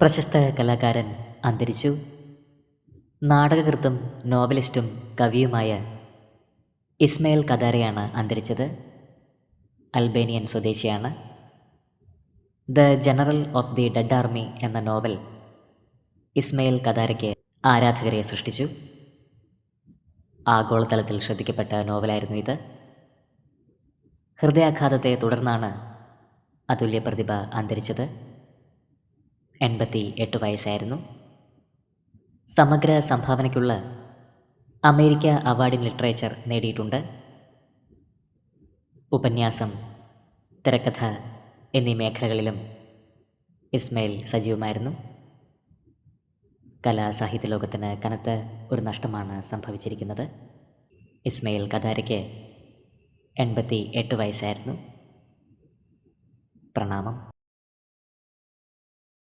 പ്രശസ്ത കലാകാരൻ അന്തരിച്ചു. നാടകകൃത്തും നോവലിസ്റ്റും കവിയുമായ ഇസ്മയിൽ കദാരയാണ് അന്തരിച്ചത്. അൽബേനിയൻ സ്വദേശിയാണ്. The general of the dead army എന്ന നോവൽ ഇസ്മയിൽ കദാരയ്ക്ക് ആരാധകരെ സൃഷ്ടിച്ചു. ആഗോളതലത്തിൽ ശ്രദ്ധിക്കപ്പെട്ട നോവലായിരുന്നു ഇത്. ഹൃദയാഘാതത്തെ തുടർന്നാണ് അതുല്യ പ്രതിഭ അന്തരിച്ചത്. എൺപത്തി എട്ട് വയസ്സായിരുന്നു. സമഗ്ര സംഭാവനയ്ക്കുള്ള അമേരിക്ക അവാർഡ് ഇൻ ലിറ്ററേച്ചർ നേടിയിട്ടുണ്ട്. ഉപന്യാസം തിരക്കഥ എന്നീ മേഖലകളിലും ഇസ്മയിൽ സജീവമായിരുന്നു. കലാസാഹിത്യ ലോകത്തിന് കനത്ത ഒരു നഷ്ടമാണ് സംഭവിച്ചിരിക്കുന്നത്. ഇസ്മയിൽ കദാരയ്ക്ക് എൺപത്തി എട്ട് വയസ്സായിരുന്നു. പ്രണാമം.